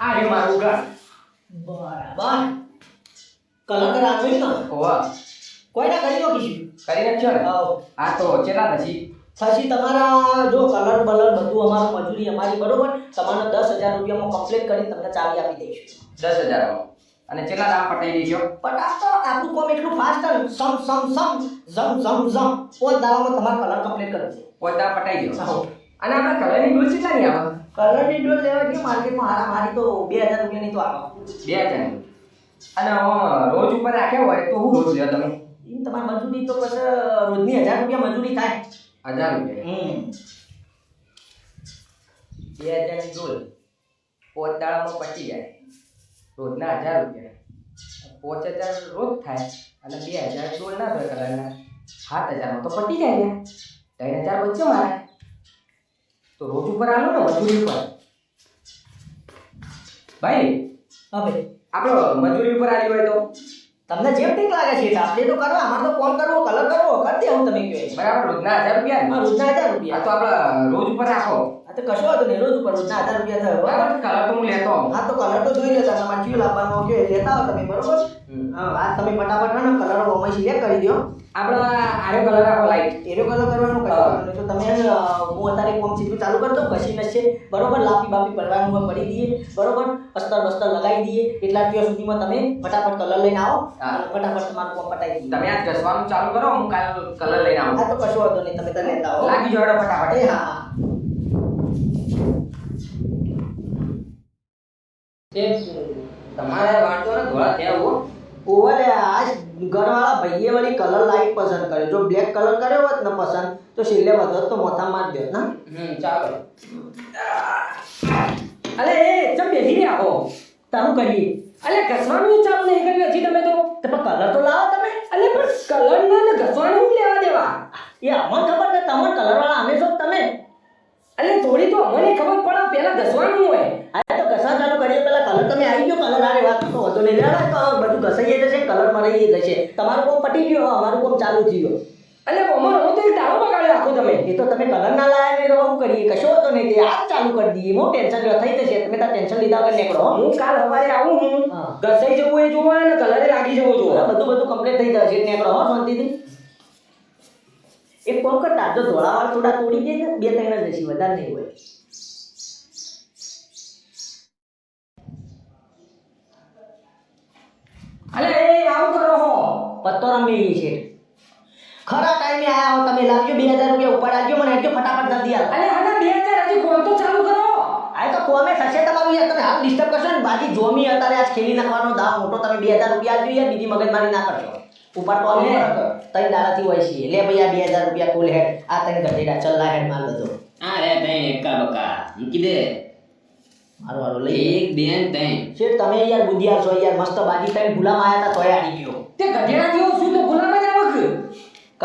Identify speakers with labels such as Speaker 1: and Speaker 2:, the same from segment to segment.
Speaker 1: આ એ મારું ઘર
Speaker 2: બરાબર. કલર છે ને
Speaker 1: ઓવા
Speaker 2: કોઈના કરી નાખીશું
Speaker 1: કરી નાખ્યો ને? આ તો ચેલા પછી?
Speaker 2: પછી તમારા જો કલર બલર બધું અમારું મજૂરી અમારી બરોબર? તમારો દસ હજાર રૂપિયામાં કમ્પ્લીટ કરી તમને ચાવી આપી દઈશું.
Speaker 1: દસ હજારમાં અને ચેલા દામ પટાઈ દેજો
Speaker 2: આ તો આપણું કોમ એટલું ફાસ્ટ સમ સમ સમ ઝમ ઝમ ઝમ પોત દાવામાં તમારો કલર કમ્પ્લીટ કરવું છે.
Speaker 1: પોતા પટાઈ દો. અને આપણે કલરની ડોલ કેટલાની આવે?
Speaker 2: કલરની ડોલ લેવા કે માર્કેટમાં. હારા મારી તો બે હજાર રૂપિયાની તો આવે.
Speaker 1: બે હજાર અને રોજ ઉપર રાખ્યા હોય તો હું રોજ લ્યો તમે?
Speaker 2: એમ તમારી મજૂરી તો પછી રોજની હજાર રૂપિયા મજૂરી થાય.
Speaker 1: હજાર રૂપિયા.
Speaker 2: હમ.
Speaker 1: બે હજારની ડોલ પોતાળામાં પચી જાય. રોજના હજાર રૂપિયા. પાંચ હજાર રોજ થાય અને બે હજાર ડોલ ના થાય કલરના સાત હજારમાં તો પટી જાય ને ત્રણ હજાર વચ્ચે મારે. તો રોજ ઉપર આલો ને મજૂરી ઉપર. ભાઈ
Speaker 2: હવે
Speaker 1: આપણો મજૂરી ઉપર આવી હોય તો?
Speaker 2: તમને જેમ ઠીક લાગે છે આપણે તો કરો અમારે તો ફોન કરવો કલર કરવો કરી દેવું તમે કહો
Speaker 1: બરાબર રોજના હજાર રૂપિયા?
Speaker 2: હા રોજના હજાર રૂપિયા.
Speaker 1: તો આપણે રોજ ઉપર રાખો.
Speaker 2: આ તો કશો હતો ને રોજ ઉપર રોજના હજાર રૂપિયા થયો બરાબર?
Speaker 1: કલર તો હું લેતો
Speaker 2: હા તો કલર તો જોઈ લેતા તમારે ચીલ આપવાનો કયો લેતા આવો તમે બરોબર? હા આ તમે ફટાફટ હે ને કલર ઓમાં સિલેક્ટ કરી દો.
Speaker 1: આપણે આરે કલર લાઈટ
Speaker 2: એરો કલર કરવાનો તો તમે હું અત્યારે કોમ સીધું ચાલુ કરી દઉં કશી નશે બરોબર? લાપી બાપી પડવાનું પડી દઈએ. બરોબર? અસ્તર બસ્તર લગાવી દઈએ. એટલા ત્યાં સુધીમાં તમે ફટાફટ કલર લઈને આવો. ફટાફટ તમારું કોમ પટાવી દઈએ.
Speaker 1: તમે આજ ઘસવાનું ચાલુ કરો હું કાલ કલર લઈને આવું.
Speaker 2: હા તો કશો વાંધો નહીં તમે તો લેતા આવો
Speaker 1: લાગી જોડો ફટાફટ.
Speaker 2: હા
Speaker 1: તમારે વાંચો ને ધોળા ત્યાં
Speaker 2: ઓવર આજ ઘરવાળા ભાઈએ વળી કલર લાઈટ પસંદ કર્યો. જો બ્લેક કલર કર્યો હોત ને પસંદ તો છેલ્લે વધો તો મોથા માર દેત ના?
Speaker 1: હમ ચાલો. અલે એ ચમ બેસી રહ્યા હો
Speaker 2: તારું કરીએ.
Speaker 1: અલે ઘસવાનું ચાલુ નહીં કર્યું હજી તમે તો.
Speaker 2: તો પણ કલર તો લાવો તમે.
Speaker 1: અલે પણ કલર ના ને ઘસવાનું લેવા દેવા.
Speaker 2: એ અમને ખબર ને તમે કલર વાળા અમે છો તમે?
Speaker 1: અલે થોડી તો અમને ખબર પડે પેલા ઘસવાનું હોય
Speaker 2: આ તો ઘસા ચાલુ કરીએ પેલા કલર તમે આવી ગયો કલર આરે વાત તો વધુ નહીં. તો બધું ઘસાઈ જશે કલર મરાઈ જશે. તમારું કોમ પટી ગયો અમારું કોમ ચાલુ થઈ ગયો
Speaker 1: એટલે કોમર હું તો ટાળો બગાડ્યો રાખો તમે?
Speaker 2: એ તો તમે કલર ના લાયા નહીં તો શું કરીએ? કશો હતો નહીં તે આજ ચાલુ કરી દઈએ. હું ટેન્શન થઈ જશે તમે તાર ટેન્શન લીધા વગર નીકળો. હો.
Speaker 1: હું કાલ સવારે આવું હું. ઘસાઈ જવું એ જોવા અને કલરે લાગી જવું જોવા.
Speaker 2: બધું બધું કમ્પ્લીટ થઈ જશે. નીકળો હો શાંતિથી. એક કોમ કરતા જો ધોળાવાળ થોડા તોડી દે બે ત્રણ જ હશે વધારે નહીં હોય
Speaker 1: અલે એ આવું કરો હો
Speaker 2: પત્તો રમી છે. ખરા ટાઈમે આયા હો તમે લાવજો બે હજાર રૂપિયા ઉપાડાજો મને આપજો ફટાફટ જલ્દી આવો.
Speaker 1: અરે હા બે હજાર હજી કોણ તો ચાલુ કરો.
Speaker 2: આ તો કોમે થશે તમારું યાર તમે હાલ ડિસ્ટર્બ કરશો ને? બાજી જોમી અત્યારે આજ ખેલી નાખવાનો દાવ મોટો તમે બે હજાર રૂપિયા આપજો યાર બીજી મગજમારી ના કરશો. ઉપર તો અમે તઈ દાડાથી હોય છે લે ભાઈ આ બે હજાર રૂપિયા કુલ હેડ આ ત્રણ ગઢેડા ચલ્લા હેડ માલ બધો.
Speaker 3: આ રે ભાઈ એકા બકા. મૂકી દે.
Speaker 2: મારું મારું લઈ
Speaker 3: એક બેન તઈ.
Speaker 2: શેઠ તમે યાર બુદ્ધિયા છો યાર. મસ્ત બાજી તઈ ભૂલામાં આયા તા તોય આડી ગયો.
Speaker 1: તે ગધેડા જેવો શું તો ગુલામ જ આવક?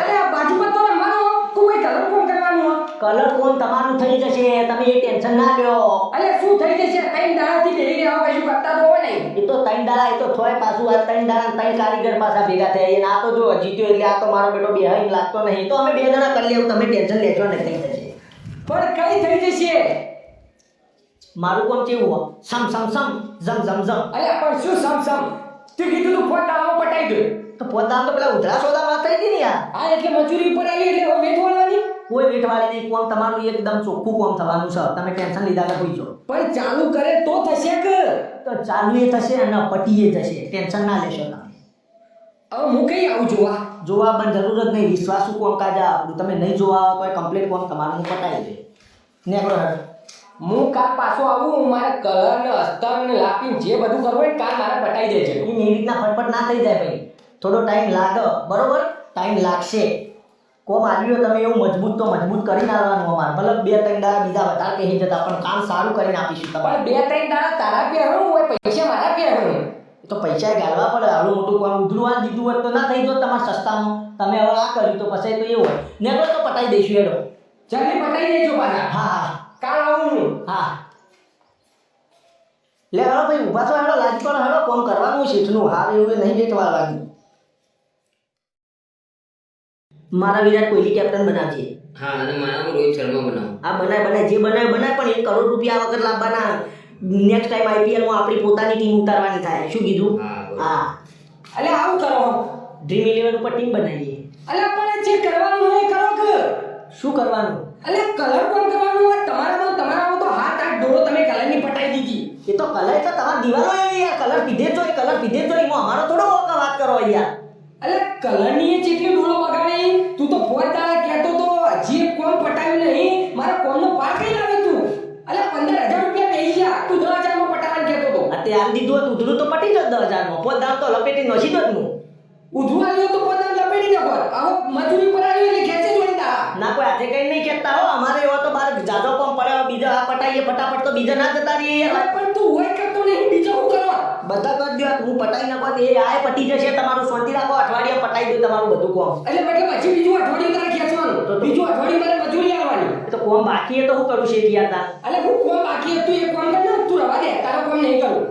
Speaker 1: આ બાજુ પર તો રમવાનો કોઈ કલર કોણ કરવાનું
Speaker 2: કલર કોણ તમારું થઈ જશે તમે એ ટેન્શન ના લ્યો
Speaker 1: અલે શું થઈ જશે? ત્રણ દાડાથી બેહી રહ્યા કશું કરતા તો હોય નહીં.
Speaker 2: એ તો ત્રણ દાડા એ તો થોય પાછું આ ત્રણ દાડા ત્રણ કારીગર પાછા ભેગા થયા. એને આ તો જો જીત્યો એટલે આ તો મારો બેટો બેહાઈ લાગતો નહીં. તો અમે બે જણા કરી લેવું તમે ટેન્શન લેજો નહીં થઈ જશે
Speaker 1: પણ કઈ થઈ જશે?
Speaker 2: મારું કોમ કેવું સમ સમ સમ ઝમ ઝમ ઝમ
Speaker 1: અલ્યા પણ શું સમ સમ? તે કીધું દે
Speaker 2: તો પોતા તો પેલા ઉધરા સોદા વાત થઈ ગઈ ને યાર.
Speaker 1: આ એટલે મજૂરી ઉપર આવી એટલે હવે વેઠવાડવાની
Speaker 2: કોઈ વેઠવાળી નહીં કોમ તમારું એકદમ ચોખ્ખું કોમ થવાનું છે. તમે ટેન્શન લીધા કે પૂછો
Speaker 1: પણ ચાલુ કરે તો થશે કે?
Speaker 2: તો ચાલુ એ થશે અને પટીએ જશે. ટેન્શન ના લેશો તમે.
Speaker 1: હવે હું કઈ આવું જોવા?
Speaker 2: જોવા પણ જરૂર જ નહીં. વિશ્વાસુ કોમ કાજા આપણું તમે નહીં જોવા આવો તો કમ્પ્લીટ કોમ તમારું હું પટાઈ દે નેકળો હેડ.
Speaker 1: હું કાલ પાછો આવું મારે કલર ને અસ્તર ને લાપીને જે બધું કરવું હોય કાલ મારે પટાઈ દેજે.
Speaker 2: એ રીતના ફટફટ ના થઈ જાય ભાઈ. થોડો ટાઈમ લાગે બરોબર? ટાઈમ લાગશે. કોમ આવ્યો તમે એવું મજબૂત તો મજબૂત કરીને આવવાનું અમારે. ભલે બે ત્રણ દાડા બીજા વધારે કહી જતા પણ કામ સારું કરીને આપીશું તમારે.
Speaker 1: બે ત્રણ દાડા તારા પે હરું હોય પૈસા મારા પે હરું
Speaker 2: તો પૈસા ગાળવા પડે. આવડું મોટું કોણ ઉધરું આ દીધું હોત તો ના થઈ જો તમારા સસ્તામાં. તમે હવે આ કર્યું તો પછી તો એવું હોય. ને તો પટાઈ દઈશું એનો
Speaker 1: જલ્દી પટાઈ દેજો પાછા.
Speaker 2: હા હા.
Speaker 1: કાલ આવું હું.
Speaker 2: હા લે હેડો ભાઈ ઊભા તો હેડો લાજી પણ હેડો કોમ કરવાનું શીઠનું હાર એવું નહીં વેઠવા લાગ્યું મારા વિરાટ કોહલી કેપ્ટન બનાવજે.
Speaker 3: હા અને મારા રોહિત શર્મા બનાવો.
Speaker 2: આ બનાય બનાય જે બનાય બનાય પણ એક કરોડ રૂપિયા વગર લાવવાના. નેક્સ્ટ ટાઈમ આઈપીએલમાં આપણી પોતાની ટીમ ઉતારવાની થાય. શું કીધું?
Speaker 3: હા
Speaker 2: એટલે
Speaker 1: અલે આવું કરો.
Speaker 2: ડ્રીમ ઇલેવન ઉપર ટીમ બનાવીએ.
Speaker 1: અલે પણ જે કરવાનું હોય કરો કે.
Speaker 2: શું કરવાનું?
Speaker 1: અલે કલર કોણ કરવાનું હોય તમારામાં તમારામાં તો હાથ આઠ ડોળો તમે કલરની પટાઈ દીધી.
Speaker 2: એ તો કલર તો તમારા દીવાલો એવી યાર કલર પીધે તો એ કલર પીધે તો એમાં અમારો થોડો ઓકા વાત કરો યાર
Speaker 1: અલે કલરની એ જેટલી ડોળો બગાડી તું તો દાડા કહેતો તો હજી એક કોમ પટાવ્યું નહીં મારા કોમનો પાર કઈ લાવે તું? અલે પંદર હજાર રૂપિયા બેસી જા તું દસ હજારમાં પટાવવાનું કહેતો તો.
Speaker 2: આ તે આમ દીધું હતું ઉધરું તો પટી જ દસ હજારમાં. પોત દામ તો લપેટી નસી જ હું
Speaker 1: ઉધવા લ્યો તો પોતાને લપેટી નાખો. આવો મજૂરી પર આવ્યો એટલે ખેંચે
Speaker 2: ના કોઈ આજે કઈ નહીં કહેતા હો. અમારે એવો તો બાર જાજો કોમ પડે બીજા આ પટાઈએ ફટાફટ તો બીજા ના જતા રહીએ. યાર
Speaker 1: પણ તું હોય કરતો નહીં બીજો હું કરવા
Speaker 2: બધા કરી દો હું પટાઈ નાખો તો એ આય પટી જશે તમારું શાંતિ રાખો અઠવાડિયા પટાઈ દો તમારું બધું કોમ.
Speaker 1: એટલે મતલબ પછી બીજું અઠવાડિયું તારે ખેંચવાનું?
Speaker 2: તો-
Speaker 1: બીજું અઠવાડિયું તારે મજૂરી આવવાની?
Speaker 2: તો કોમ બાકી એ તો હું કરું છે યાર તા
Speaker 1: એટલે હું કોમ બાકી હતું એ કોમ કર ને તું રવા દે તારો કોમ નહીં કરું.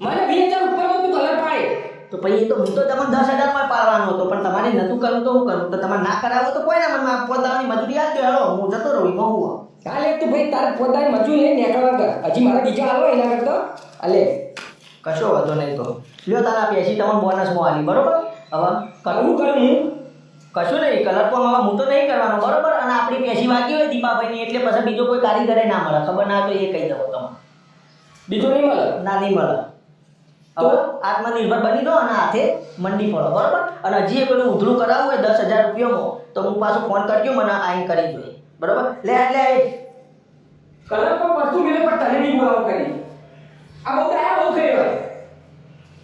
Speaker 1: મને વીસ હજાર ઉપરમાં તું કલર પાડે.
Speaker 2: તો પછી એ તો હું તો તમને દસ હજારમાં પાડવાનો હતો પણ તમારે નતું કરવું તો હું કરું? તો તમારે ના કરાવો તો કોઈ ના મને પોતાની મજૂરી આપજો હેલો હું જતો રહું એમાં હું
Speaker 1: કાલે તું ભાઈ તારે પોતાની મજૂરી લઈને નીકળવા કર. હજી મારા બીજા આવો એના કરતો. અલે
Speaker 2: કશો વાંધો નહીં તો. લ્યો તારા પેસી તમને બોનસમાં આલી બરોબર? હવે
Speaker 1: કરવું કરું હું?
Speaker 2: કશું નહીં કલર પણ હવે હું તો નહીં કરવાનો બરોબર? અને આપણી પેસી વાગી હોય દીપાભાઈની એટલે પછી બીજો કોઈ કારીગરે ના મળે. ખબર ના તો એ કહી દઉં તમે
Speaker 1: બીજું નહીં મળે?
Speaker 2: ના નહીં મળે. હવે આત્મનિર્ભર બની દો અને હાથે મંડી પડો બરાબર? અને હજી એ પેલું ઉધરું કરાવવું હોય દસ હજાર રૂપિયામાં, તો હું પાછું ફોન કરજો, મને આઈન કરી જોઈએ. બરાબર? લે એટલે
Speaker 1: કલર પણ વસ્તુ મિલે, પણ તને નહીં બોલાવું કરી આ બહુ આ બહુ કરી